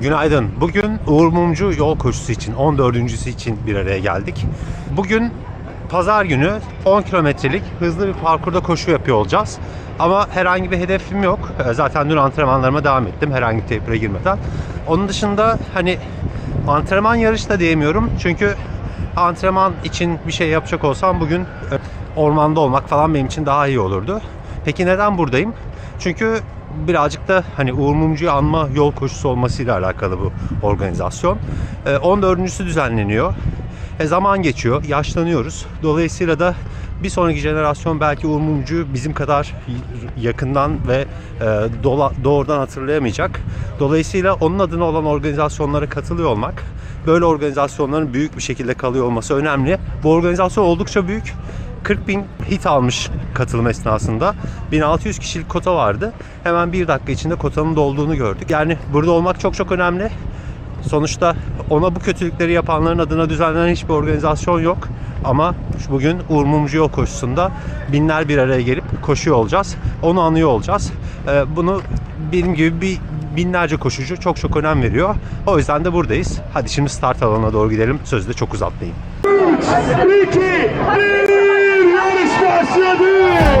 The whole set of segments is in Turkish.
Günaydın. Bugün Uğur Mumcu yol koşusu için 14.sü için bir araya geldik. Bugün pazar günü 10 kilometrelik hızlı bir parkurda koşu yapıyor olacağız. Ama herhangi bir hedefim yok. Ee, Zaten dün antrenmanlarıma devam ettim herhangi bir tepkire girmeden. Onun dışında hani antrenman yarış da diyemiyorum. Çünkü antrenman için bir şey yapacak olsam bugün e, ormanda olmak falan benim için daha iyi olurdu. Peki neden buradayım? Çünkü birazcık da hani Uğur Mumcu'yu anma yol koşusu olmasıyla alakalı bu organizasyon. Ee, 14.sü düzenleniyor. E, zaman geçiyor, yaşlanıyoruz. Dolayısıyla da bir sonraki jenerasyon belki Uğur Mumcu'yu bizim kadar yakından ve e, dola- doğrudan hatırlayamayacak. Dolayısıyla onun adına olan organizasyonlara katılıyor olmak, böyle organizasyonların büyük bir şekilde kalıyor olması önemli. Bu organizasyon oldukça büyük. 40 bin hit almış katılım esnasında. 1600 kişilik kota vardı. Hemen bir dakika içinde kotanın dolduğunu gördük. Yani burada olmak çok çok önemli. Sonuçta ona bu kötülükleri yapanların adına düzenlenen hiçbir organizasyon yok. Ama bugün Uğur Mumcu Yol Koşusu'nda binler bir araya gelip koşuyor olacağız. Onu anıyor olacağız. Ee, Bunu benim gibi bir binlerce koşucu çok çok önem veriyor. O yüzden de buradayız. Hadi şimdi start alanına doğru gidelim. Sözü de çok uzatmayayım. 2, 1, Cianinho!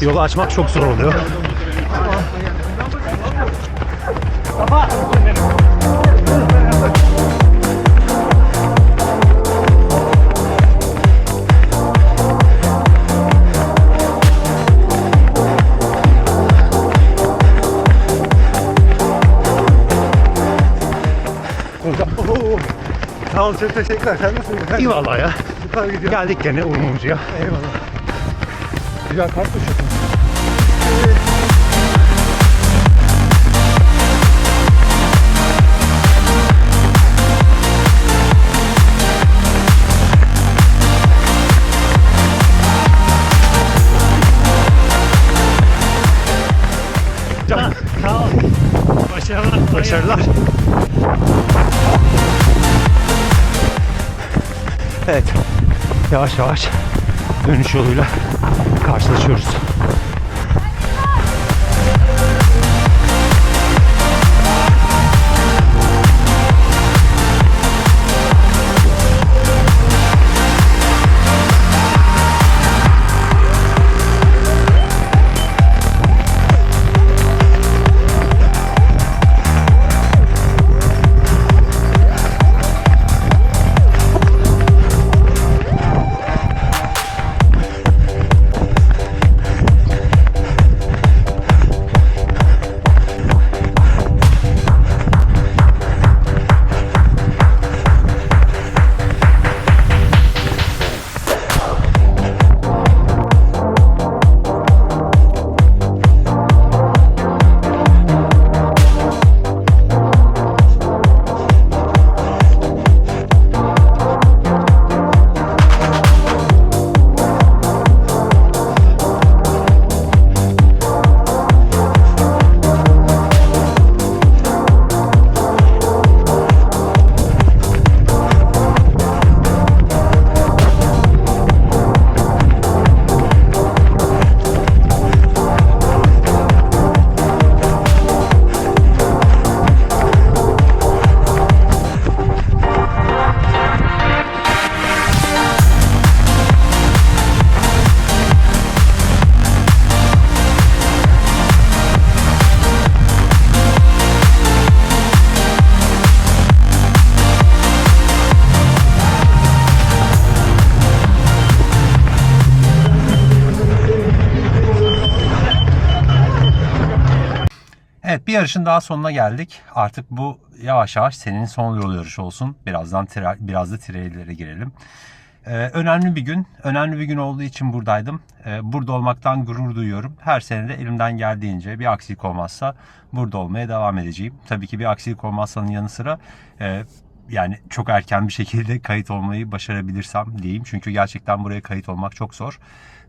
Yolu açmak çok zor oluyor. Tamam çok teşekkürler. Sen nasılsın? Eyvallah ya. Süper gidiyor. Geldik gene Uğur Mumcu'ya. Eyvallah. Güzel kart Başarılar. Evet, yavaş yavaş dönüş yoluyla karşılaşıyoruz. Evet bir yarışın daha sonuna geldik. Artık bu yavaş yavaş senin son yol yarışı olsun. Birazdan tire, biraz da traillere girelim. Ee, önemli bir gün. Önemli bir gün olduğu için buradaydım. Ee, burada olmaktan gurur duyuyorum. Her sene de elimden geldiğince bir aksilik olmazsa burada olmaya devam edeceğim. Tabii ki bir aksilik olmazsanın yanı sıra e, yani çok erken bir şekilde kayıt olmayı başarabilirsem diyeyim. Çünkü gerçekten buraya kayıt olmak çok zor.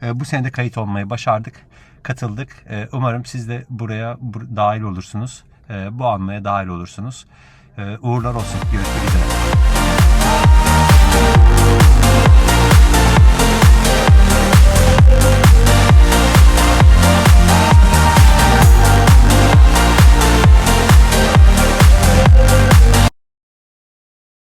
Ee, bu sene de kayıt olmayı başardık. Katıldık. Ee, umarım siz de buraya bur- dahil olursunuz. Ee, bu anmaya dahil olursunuz. Ee, uğurlar olsun. Görüşmek üzere.